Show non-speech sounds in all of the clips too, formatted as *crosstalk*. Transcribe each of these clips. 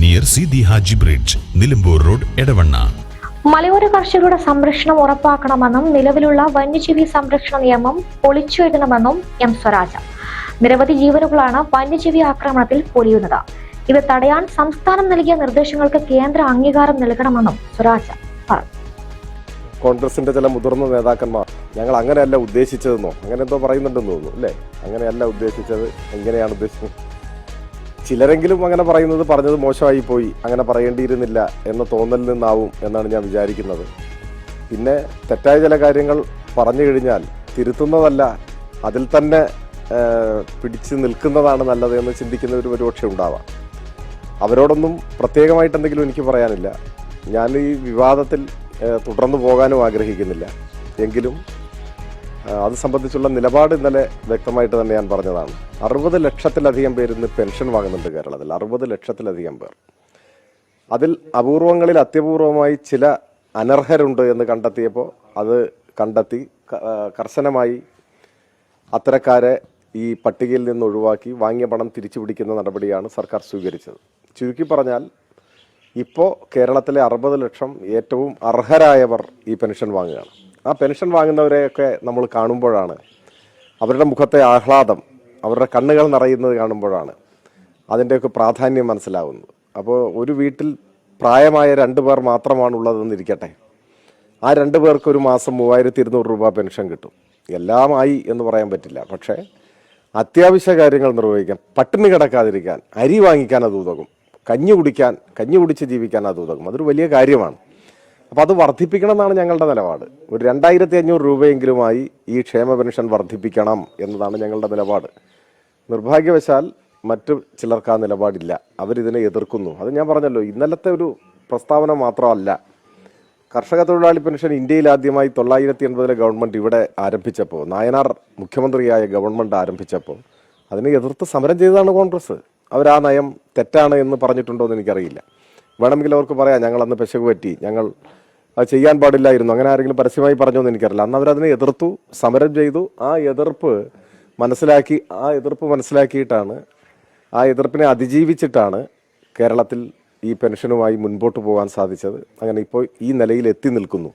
near Seethi Haji bridge Nilambur road Edavanna മലയോര കർഷകരുടെ സംരക്ഷണം ഉറപ്പാക്കണമെന്നും നിലവിലുള്ള വന്യജീവി സംരക്ഷണ നിയമം പൊളിച്ചെഴുതണമെന്നും എം സ്വരാജ. നിരവധി ജീവനുകളാണ് വന്യജീവി ആക്രമണത്തിൽ പൊലിയുന്നത്. ഇത് തടയാൻ സംസ്ഥാനം നൽകിയ നിർദ്ദേശങ്ങൾക്ക് കേന്ദ്ര അംഗീകാരം നൽകണമെന്നും സ്വരാജ പറഞ്ഞു. കോൺഗ്രസിന്റെ ചില മുതിർന്ന നേതാക്കന്മാർ ഞങ്ങൾ അങ്ങനെയല്ല ഉദ്ദേശിച്ചതെന്നോ? അങ്ങനെ എന്തോ പറയുന്നുണ്ടെന്ന് തോന്നുന്നു അല്ലേ? അങ്ങനെയല്ല ഉദ്ദേശിച്ചത് എങ്ങനെയാണ് ഉദ്ദേശിച്ചത്. ചിലരെങ്കിലും അങ്ങനെ പറയുന്നത് പറഞ്ഞത് മോശമായി പോയി അങ്ങനെ പറയേണ്ടിയിരുന്നില്ല എന്ന തോന്നലിൽ നിന്നാവും എന്നാണ് ഞാൻ വിചാരിക്കുന്നത്. പിന്നെ തെറ്റായ ചില കാര്യങ്ങൾ പറഞ്ഞു കഴിഞ്ഞാൽ തിരുത്തുന്നതല്ല അതിൽ തന്നെ പിടിച്ച് നിൽക്കുന്നതാണ് നല്ലത് എന്ന് ചിന്തിക്കുന്നവർ ഒരുപക്ഷെ ഉണ്ടാവാം. അവരോടൊന്നും പ്രത്യേകമായിട്ട് എന്തെങ്കിലും എനിക്ക് പറയാനില്ല. ഞാൻ ഈ വിവാദത്തിൽ തുടർന്നു പോകാനും ആഗ്രഹിക്കുന്നില്ല. എങ്കിലും അത് സംബന്ധിച്ചുള്ള നിലപാട് ഇന്നലെ വ്യക്തമായിട്ട് തന്നെ ഞാൻ പറഞ്ഞതാണ്. അറുപത് ലക്ഷത്തിലധികം പേര് ഇന്ന് പെൻഷൻ വാങ്ങുന്നുണ്ട് കേരളത്തിൽ. അറുപത് ലക്ഷത്തിലധികം പേർ. അതിൽ അപൂർവങ്ങളിൽ അത്യപൂർവമായി ചില അനർഹരുണ്ട് എന്ന് കണ്ടെത്തിയപ്പോൾ അത് കണ്ടെത്തി കർശനമായി അത്തരക്കാരെ ഈ പട്ടികയിൽ നിന്ന് ഒഴിവാക്കി വാങ്ങിയ പണം തിരിച്ചു പിടിക്കുന്ന നടപടിയാണ് സർക്കാർ സ്വീകരിച്ചത്. ചുരുക്കി പറഞ്ഞാൽ ഇപ്പോൾ കേരളത്തിലെ അറുപത് ലക്ഷം ഏറ്റവും അർഹരായവർ ഈ പെൻഷൻ വാങ്ങുകയാണ്. ആ പെൻഷൻ വാങ്ങുന്നവരെയൊക്കെ നമ്മൾ കാണുമ്പോഴാണ് അവരുടെ മുഖത്തെ ആഹ്ലാദം അവരുടെ കണ്ണുകൾ നിറയുന്നത് കാണുമ്പോഴാണ് അതിന്റെയൊക്കെ പ്രാധാന്യം മനസ്സിലാവുന്നത്. അപ്പോൾ ഒരു വീട്ടിൽ പ്രായമായ രണ്ട് പേർ മാത്രമാണ് ഉള്ളതെന്നിരിക്കട്ടെ ആ രണ്ട് പേർക്ക് ഒരു മാസം മൂവായിരത്തി ഇരുന്നൂറ് രൂപ പെൻഷൻ കിട്ടും. എല്ലാമായി എന്ന് പറയാൻ പറ്റില്ല. പക്ഷേ അത്യാവശ്യ കാര്യങ്ങൾ നിർവഹിക്കാൻ പട്ടിണി കിടക്കാതിരിക്കാൻ അരി വാങ്ങിക്കാൻ അത് ഉതകും. കഞ്ഞി കുടിക്കാൻ കഞ്ഞി കുടിച്ച് ജീവിക്കാൻ അത് ഉതകും. അതൊരു വലിയ കാര്യമാണ്. അപ്പോൾ അത് വർദ്ധിപ്പിക്കണം എന്നാണ് ഞങ്ങളുടെ നിലപാട്. ഒരു രണ്ടായിരത്തി അഞ്ഞൂറ് രൂപയെങ്കിലുമായി ഈ ക്ഷേമ പെൻഷൻ വർദ്ധിപ്പിക്കണം എന്നതാണ് ഞങ്ങളുടെ നിലപാട്. നിർഭാഗ്യവശാൽ മറ്റു ചിലർക്ക് ആ നിലപാടില്ല. അവരിതിനെ എതിർക്കുന്നു. അത് ഞാൻ പറഞ്ഞല്ലോ ഇന്നലത്തെ ഒരു പ്രസ്താവന മാത്രമല്ല. കർഷക തൊഴിലാളി പെൻഷൻ ഇന്ത്യയിൽ ആദ്യമായി തൊള്ളായിരത്തി എൺപതിലെ ഗവൺമെന്റ് ഇവിടെ ആരംഭിച്ചപ്പോൾ നായനാർ മുഖ്യമന്ത്രിയായ ഗവൺമെന്റ് ആരംഭിച്ചപ്പോൾ അതിനെ എതിർത്ത് സമരം ചെയ്തതാണ് കോൺഗ്രസ്. അവർ ആ നയം തെറ്റാണ് എന്ന് പറഞ്ഞിട്ടുണ്ടോ എന്ന് എനിക്കറിയില്ല. വേണമെങ്കിൽ അവർക്ക് പറയാം ഞങ്ങൾ അന്ന് പെശക് പറ്റി ഞങ്ങൾ അത് ചെയ്യാൻ പാടില്ലായിരുന്നു. അങ്ങനെ ആരെങ്കിലും പരസ്യമായി പറഞ്ഞോ എന്ന് എനിക്കറിയില്ല. അന്ന് അവരതിനെ എതിർത്തു സമരം ചെയ്തു. ആ എതിർപ്പ് മനസ്സിലാക്കി ആ എതിർപ്പ് മനസ്സിലാക്കിയിട്ടാണ് ആ എതിർപ്പിനെ അതിജീവിച്ചിട്ടാണ് കേരളത്തിൽ ഈ പെൻഷനുമായി മുൻപോട്ട് പോകാൻ സാധിച്ചത്. അങ്ങനെ ഇപ്പോൾ ഈ നിലയിൽ എത്തി നിൽക്കുന്നു.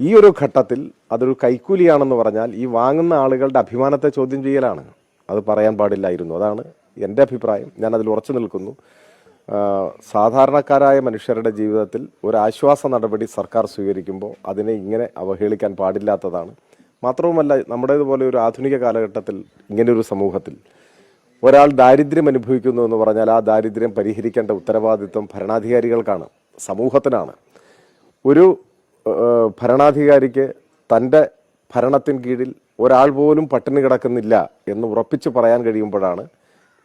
ഈ ഒരു ഘട്ടത്തിൽ അതൊരു കൈക്കൂലിയാണെന്ന് പറഞ്ഞാൽ ഈ വാങ്ങുന്ന ആളുകളുടെ അഭിമാനത്തെ ചോദ്യം ചെയ്യലാണ്. അത് പറയാൻ പാടില്ലായിരുന്നു. അതാണ് എന്റെ അഭിപ്രായം. ഞാൻ അതിൽ ഉറച്ചു നിൽക്കുന്നു. സാധാരണക്കാരായ മനുഷ്യരുടെ ജീവിതത്തിൽ ഒരു ആശ്വാസ നടപടി സർക്കാർ സ്വീകരിക്കുമ്പോൾ അതിനെ ഇങ്ങനെ അവഹേളിക്കാൻ പാടില്ലാത്തതാണ്. മാത്രവുമല്ല നമ്മുടേതുപോലെ ഒരു ആധുനിക കാലഘട്ടത്തിൽ ഇങ്ങനെയൊരു സമൂഹത്തിൽ ഒരാൾ ദാരിദ്ര്യം അനുഭവിക്കുന്നു എന്ന് പറഞ്ഞാൽ ആ ദാരിദ്ര്യം പരിഹരിക്കേണ്ട ഉത്തരവാദിത്വം ഭരണാധികാരികൾക്കാണ് സമൂഹത്തിനാണ്. ഒരു ഭരണാധികാരിക്ക് തന്റെ ഭരണത്തിൻ കീഴിൽ ഒരാൾ പോലും പട്ടിണി കിടക്കുന്നില്ല എന്ന് ഉറപ്പിച്ച് പറയാൻ കഴിയുമ്പോഴാണ്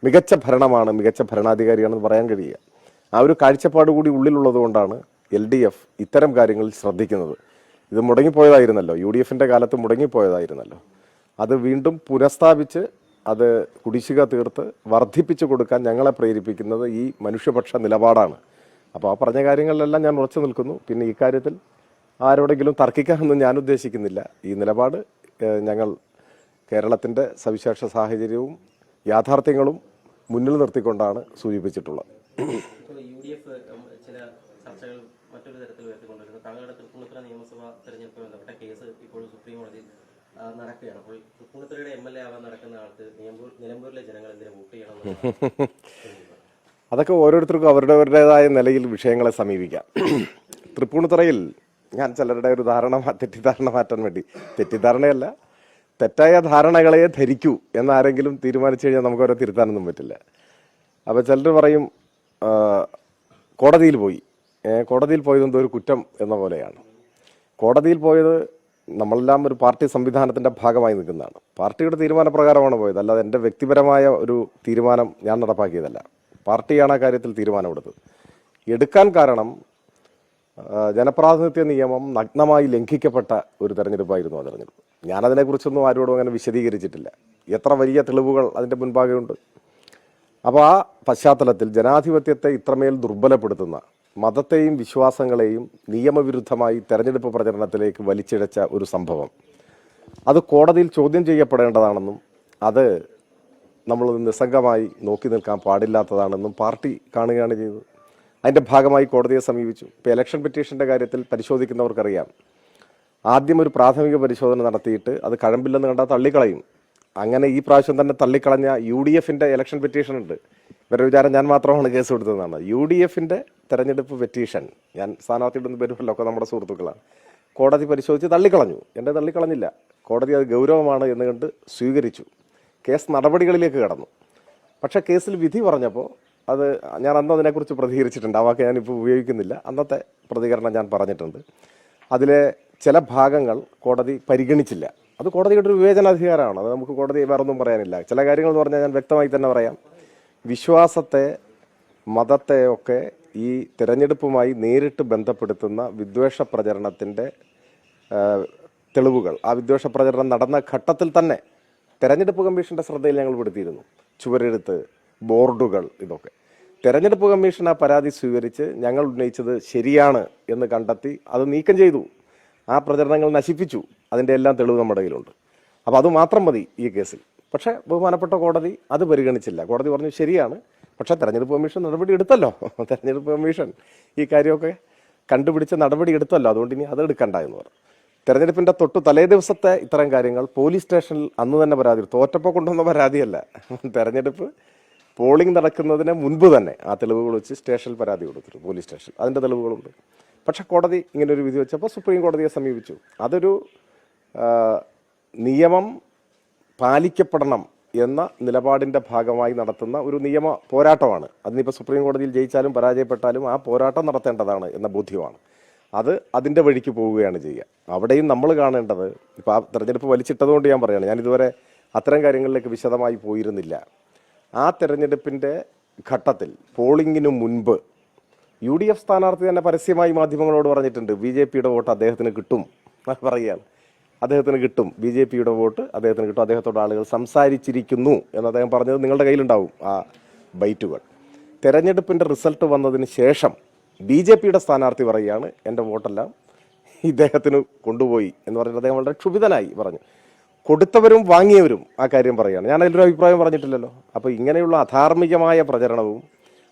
മികച്ച ഭരണമാണ് മികച്ച ഭരണാധികാരിയാണെന്ന് പറയാൻ കഴിയുക. ആ ഒരു കാഴ്ചപ്പാട് കൂടി ഉള്ളിലുള്ളത് കൊണ്ടാണ് എൽ ഡി എഫ് ഇത്തരം കാര്യങ്ങളിൽ ശ്രദ്ധിക്കുന്നത്. ഇത് മുടങ്ങിപ്പോയതായിരുന്നല്ലോ. യു ഡി എഫിന്റെ കാലത്ത് മുടങ്ങിപ്പോയതായിരുന്നല്ലോ. അത് വീണ്ടും പുനഃസ്ഥാപിച്ച് അത് കുടിശ്ശിക തീർത്ത് വർദ്ധിപ്പിച്ചു കൊടുക്കാൻ ഞങ്ങളെ പ്രേരിപ്പിക്കുന്നത് ഈ മനുഷ്യപക്ഷ നിലപാടാണ്. അപ്പോൾ ആ പറഞ്ഞ കാര്യങ്ങളിലെല്ലാം ഞാൻ ഉറച്ചു നിൽക്കുന്നു. പിന്നെ ഈ കാര്യത്തിൽ ആരോടെങ്കിലും തർക്കിക്കാനൊന്നും ഞാൻ ഉദ്ദേശിക്കുന്നില്ല. ഈ നിലപാട് ഞങ്ങൾ കേരളത്തിന്റെ സവിശേഷ സാഹചര്യവും യാഥാർത്ഥ്യങ്ങളും മുന്നിൽ നിർത്തിക്കൊണ്ടാണ് സൂചിപ്പിച്ചിട്ടുള്ളത്. മറ്റൊരു തരത്തിൽ തങ്ങളുടെ തൃപ്പൂണിത്തുറ നിയമസഭാ തെരഞ്ഞെടുപ്പ് ബന്ധപ്പെട്ട കേസ് ഇപ്പോൾ സുപ്രീം കോടതിയിൽ നടക്കുകയാണ്. അപ്പോൾ തൃപ്പൂണിത്തുറയുടെ എം എൽ എ ആവാൻ നടക്കുന്ന ആൾക്ക് നിലമ്പൂർ നിലമ്പൂരിലെ ജനങ്ങൾ എന്തിനു വോട്ട് ചെയ്യണം *laughs* അതൊക്കെ ഓരോരുത്തർക്കും അവരുടേതായ നിലയിൽ വിഷയങ്ങളെ സമീപിക്കാം. തൃപ്പൂണിത്തുറയിൽ ഞാൻ ചിലരുടെ ഒരു ധാരണ തെറ്റിദ്ധാരണ മാറ്റാൻ വേണ്ടി തെറ്റിദ്ധാരണയല്ല തെറ്റായ ധാരണകളെ ധരിക്കൂ എന്നാരെങ്കിലും തീരുമാനിച്ചു കഴിഞ്ഞാൽ നമുക്ക് അവരെ തിരുത്താനൊന്നും പറ്റില്ല. അപ്പോൾ ചിലർ പറയും കോടതിയിൽ പോയി. കോടതിയിൽ പോയത് എന്തോ ഒരു കുറ്റം എന്ന പോലെയാണ്. കോടതിയിൽ പോയത് നമ്മളെല്ലാം ഒരു പാർട്ടി സംവിധാനത്തിന്റെ ഭാഗമായി നിൽക്കുന്നതാണ്. പാർട്ടിയുടെ തീരുമാനപ്രകാരമാണ് പോയത്. അല്ലാതെ എന്റെ വ്യക്തിപരമായ ഒരു തീരുമാനം ഞാൻ നടപ്പാക്കിയതല്ല. പാർട്ടിയാണ് ആ കാര്യത്തിൽ തീരുമാനമെടുത്തത്. എടുക്കാൻ കാരണം ജനപ്രാതിനിധ്യ നിയമം നഗ്നമായി ലംഘിക്കപ്പെട്ട ഒരു തെരഞ്ഞെടുപ്പായിരുന്നു ആ തെരഞ്ഞെടുപ്പ്. ഞാനതിനെക്കുറിച്ചൊന്നും ആരോടും അങ്ങനെ വിശദീകരിച്ചിട്ടില്ല. എത്ര വലിയ തെളിവുകൾ അതിന്റെ മുൻപാകെ ഉണ്ട് അപ്പോൾ ആ പശ്ചാത്തലത്തിൽ ജനാധിപത്യത്തെ ഇത്രമേൽ ദുർബലപ്പെടുത്തുന്ന മതത്തെയും വിശ്വാസങ്ങളെയും നിയമവിരുദ്ധമായി തെരഞ്ഞെടുപ്പ് പ്രചരണത്തിലേക്ക് വലിച്ചിഴച്ച ഒരു സംഭവം. അത് കോടതിയിൽ ചോദ്യം ചെയ്യപ്പെടേണ്ടതാണെന്നും അത് നമ്മൾ നിസ്സംഗമായി നോക്കി നിൽക്കാൻ പാടില്ലാത്തതാണെന്നും പാർട്ടി കാണുകയാണ് ചെയ്തത്. അതിന്റെ ഭാഗമായി കോടതിയെ സമീപിച്ചു. ഇപ്പോൾ ഇലക്ഷൻ പെറ്റീഷന്റെ കാര്യത്തിൽ പരിശോധിക്കുന്നവർക്കറിയാം. ആദ്യം ഒരു പ്രാഥമിക പരിശോധന നടത്തിയിട്ട് അത് കഴമ്പില്ലെന്ന് കണ്ടാൽ തള്ളിക്കളയും. അങ്ങനെ ഈ പ്രാവശ്യം തന്നെ തള്ളിക്കളഞ്ഞ യു ഡി എഫിന്റെ ഇലക്ഷൻ പെറ്റീഷൻ ഉണ്ട്. ഇവരുടെ വിചാരം ഞാൻ മാത്രമാണ് കേസ് കൊടുത്തതെന്നാണ് യു ഡി എഫിന്റെ തെരഞ്ഞെടുപ്പ് പെറ്റീഷൻ ഞാൻ സ്ഥാനാർത്ഥിയുടെ ഒന്നും വരുമല്ലോ ഒക്കെ നമ്മുടെ സുഹൃത്തുക്കളാണ് കോടതി പരിശോധിച്ച് തള്ളിക്കളഞ്ഞു. എന്റെ തള്ളിക്കളഞ്ഞില്ല. കോടതി അത് ഗൗരവമാണ് എന്ന് കണ്ട് സ്വീകരിച്ചു. കേസ് നടപടികളിലേക്ക് കടന്നു. പക്ഷേ കേസിൽ വിധി പറഞ്ഞപ്പോൾ അത് ഞാൻ അന്ന് അതിനെക്കുറിച്ച് പ്രതികരിച്ചിട്ടുണ്ട്. ആ വാക്ക് ഞാനിപ്പോൾ ഉപയോഗിക്കുന്നില്ല. അന്നത്തെ പ്രതികരണം ഞാൻ പറഞ്ഞിട്ടുണ്ട്. അതിലെ ചില ഭാഗങ്ങൾ കോടതി പരിഗണിച്ചില്ല. അത് കോടതിയുടെ ഒരു വിവേചനാധികാരമാണ്. അത് നമുക്ക് കോടതി വേറൊന്നും പറയാനില്ല. ചില കാര്യങ്ങൾ എന്ന് പറഞ്ഞാൽ ഞാൻ വ്യക്തമായി തന്നെ പറയാം. വിശ്വാസത്തെ മതത്തെ ഒക്കെ ഈ തിരഞ്ഞെടുപ്പുമായി നേരിട്ട് ബന്ധപ്പെടുത്തുന്ന വിദ്വേഷ പ്രചരണത്തിന്റെ തെളിവുകൾ. ആ വിദ്വേഷ പ്രചരണം നടന്ന ഘട്ടത്തിൽ തന്നെ തെരഞ്ഞെടുപ്പ് കമ്മീഷന്റെ ശ്രദ്ധയിൽ ഞങ്ങൾ പെടുത്തിയിരുന്നു. ചുവരെഴുത്ത് ബോർഡുകൾ ഇതൊക്കെ. തെരഞ്ഞെടുപ്പ് കമ്മീഷൻ ആ പരാതി സ്വീകരിച്ച് ഞങ്ങൾ ഉന്നയിച്ചത് ശരിയാണ് എന്ന് കണ്ടെത്തി അത് നീക്കം ചെയ്തു. ആ പ്രചരണങ്ങൾ നശിപ്പിച്ചു. അതിന്റെ എല്ലാം തെളിവ് നമ്മുടെ കയ്യിലുണ്ട്. അപ്പോൾ അത് മാത്രം മതി ഈ കേസിൽ. പക്ഷേ ബഹുമാനപ്പെട്ട കോടതി അത് പരിഗണിച്ചില്ല. കോടതി പറഞ്ഞു ശരിയാണ്. പക്ഷേ തെരഞ്ഞെടുപ്പ് കമ്മീഷൻ നടപടി എടുത്തല്ലോ. തെരഞ്ഞെടുപ്പ് കമ്മീഷൻ ഈ കാര്യമൊക്കെ കണ്ടുപിടിച്ച നടപടി എടുത്തല്ലോ. അതുകൊണ്ട് ഇനി അത് എടുക്കണ്ട എന്ന് പറഞ്ഞു. തെരഞ്ഞെടുപ്പിന്റെ തൊട്ട് തലേ ദിവസത്തെ ഇത്തരം കാര്യങ്ങൾ പോലീസ് സ്റ്റേഷനിൽ അന്ന് തന്നെ പരാതി തോറ്റപ്പോൾ കൊണ്ടുവന്ന പരാതിയല്ല. തെരഞ്ഞെടുപ്പ് പോളിംഗ് നടക്കുന്നതിന് മുൻപ് തന്നെ ആ തെളിവുകൾ വെച്ച് സ്റ്റേഷനിൽ പരാതി കൊടുത്തിരുന്നു പോലീസ് സ്റ്റേഷൻ അതിന്റെ തെളിവുകളുണ്ട്. പക്ഷെ കോടതി ഇങ്ങനെ ഒരു വിധി വെച്ചപ്പോൾ സുപ്രീം കോടതിയെ സമീപിച്ചു. അതൊരു നിയമം പാലിക്കപ്പെടണം എന്ന നിലപാടിന്റെ ഭാഗമായി നടത്തുന്ന ഒരു നിയമ പോരാട്ടമാണ്. അതിനിപ്പോൾ സുപ്രീം കോടതിയിൽ ജയിച്ചാലും പരാജയപ്പെട്ടാലും ആ പോരാട്ടം നടത്തേണ്ടതാണ് എന്ന ബോധ്യമാണ്. അത് അതിന്റെ വഴിക്ക് പോവുകയാണ് ചെയ്യുക. അവിടെയും നമ്മൾ കാണേണ്ടത് ഇപ്പോൾ ആ തെരഞ്ഞെടുപ്പ് വലിച്ചിട്ടതുകൊണ്ട് ഞാൻ പറയുകയാണ് ഞാൻ ഇതുവരെ അത്തരം കാര്യങ്ങളിലേക്ക് വിശദമായി പോയിരുന്നില്ല. ആ തെരഞ്ഞെടുപ്പിന്റെ ഘട്ടത്തിൽ പോളിംഗിന് മുൻപ് യു ഡി എഫ് സ്ഥാനാർത്ഥി തന്നെ പരസ്യമായി മാധ്യമങ്ങളോട് പറഞ്ഞിട്ടുണ്ട് ബി ജെ പിയുടെ വോട്ട് അദ്ദേഹത്തിന് കിട്ടും പറയുകയാണ്. അദ്ദേഹത്തിന് കിട്ടും ബി ജെ പിയുടെ വോട്ട് അദ്ദേഹത്തിന് കിട്ടും അദ്ദേഹത്തോട് ആളുകൾ സംസാരിച്ചിരിക്കുന്നു എന്ന് അദ്ദേഹം പറഞ്ഞത് നിങ്ങളുടെ കയ്യിലുണ്ടാവും ആ ബൈറ്റുകൾ. തെരഞ്ഞെടുപ്പിന്റെ റിസൾട്ട് വന്നതിന് ശേഷം ബി ജെ പിയുടെ സ്ഥാനാർത്ഥി പറയുകയാണ് എന്റെ വോട്ടെല്ലാം ഇദ്ദേഹത്തിന് കൊണ്ടുപോയി എന്ന് പറഞ്ഞിട്ട് അദ്ദേഹം വളരെ ക്ഷുഭിതനായി പറഞ്ഞു. കൊടുത്തവരും വാങ്ങിയവരും ആ കാര്യം പറയുകയാണ് ഞാൻ അതിലൊരു അഭിപ്രായം പറഞ്ഞിട്ടില്ലല്ലോ. അപ്പോൾ ഇങ്ങനെയുള്ള അധാർമികമായ പ്രചരണവും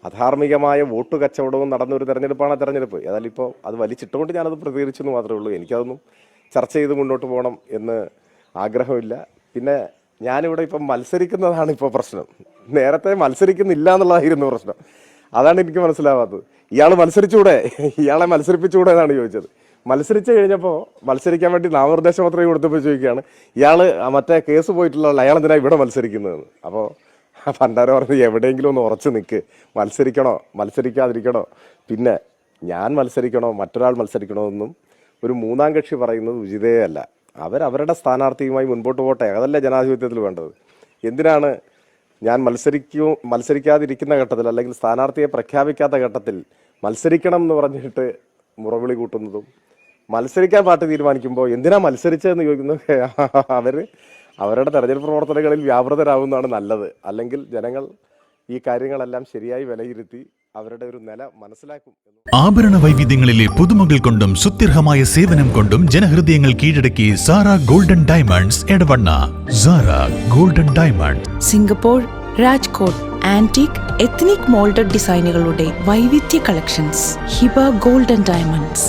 അധാർമികമായ വോട്ട് കച്ചവടവും നടന്നൊരു തെരഞ്ഞെടുപ്പാണ് ആ തെരഞ്ഞെടുപ്പ്. ഏതായാലും ഇപ്പോൾ അത് വലിച്ചിട്ടുകൊണ്ട് ഞാനത് പ്രതികരിച്ചു എന്ന് മാത്രമേ ഉള്ളൂ. എനിക്കതൊന്നും ചർച്ച ചെയ്ത് മുന്നോട്ട് പോകണം എന്ന് ആഗ്രഹമില്ല. പിന്നെ ഞാനിവിടെ ഇപ്പം മത്സരിക്കുന്നതാണ് ഇപ്പോൾ പ്രശ്നം. നേരത്തെ മത്സരിക്കുന്നില്ല എന്നുള്ളതായിരുന്നു പ്രശ്നം. അതാണ് എനിക്ക് മനസ്സിലാവാത്തത്. ഇയാൾ മത്സരിച്ചൂടെ? ഇയാളെ മത്സരിപ്പിച്ചുകൂടെ എന്നാണ് ചോദിച്ചത്. മത്സരിച്ച് കഴിഞ്ഞപ്പോൾ മത്സരിക്കാൻ വേണ്ടി നാമനിർദ്ദേശ പത്രം കൊടുത്തപ്പോൾ ചോദിക്കുകയാണ്. ഇയാൾ മറ്റേ കേസ് പോയിട്ടുള്ള അയാൾ എന്തിനാ ഇവിടെ മത്സരിക്കുന്നതെന്ന് അപ്പോൾ പണ്ടാരം പറഞ്ഞത് എവിടെയെങ്കിലും ഒന്ന് ഉറച്ചു നിൽക്ക് മത്സരിക്കണോ? മത്സരിക്കാതിരിക്കണോ? പിന്നെ ഞാൻ മത്സരിക്കണോ? മറ്റൊരാൾ മത്സരിക്കണോ? എന്നും ഒരു മൂന്നാം കക്ഷി പറയുന്നത് ഉചിതേ അല്ല. അവരവരുടെ സ്ഥാനാർത്ഥിയുമായി മുൻപോട്ട് പോട്ടെ. അതല്ല ജനാധിപത്യത്തിൽ വേണ്ടത്. എന്തിനാണ് ഞാൻ മത്സരിക്കൂ മത്സരിക്കാതിരിക്കുന്ന ഘട്ടത്തിൽ അല്ലെങ്കിൽ സ്ഥാനാർത്ഥിയെ പ്രഖ്യാപിക്കാത്ത ഘട്ടത്തിൽ മത്സരിക്കണം എന്ന് പറഞ്ഞിട്ട് മുറവിളി കൂട്ടുന്നതും മത്സരിക്കാൻ പാർട്ടി തീരുമാനിക്കുമ്പോൾ എന്തിനാ മത്സരിച്ചതെന്ന് ചോദിക്കുന്നു *laughs* അവർ അവരുടെ തെരഞ്ഞെടുപ്പ് പ്രവർത്തനങ്ങളിൽ വ്യാപൃതരാകുന്നതാണ് നല്ലത്. അല്ലെങ്കിൽ ജനങ്ങൾ ഈ കാര്യങ്ങളെല്ലാം ശരിയായി വിലയിരുത്തി അവരുടെ ഒരു നില മനസ്സിലാക്കും ആഭരണ വൈവിധ്യങ്ങളിലെ പുതുമകൾ കൊണ്ടും സുത്യർഹമായ സേവനം കൊണ്ടും ജനഹൃദയങ്ങൾ കീഴടക്കി Sara golden diamonds Edavanna. Sara golden diamond Singapore Rajkot antique ethnic moulded ഡിസൈനുകളുടെ വൈവിധ്യ collections Hiba golden diamonds.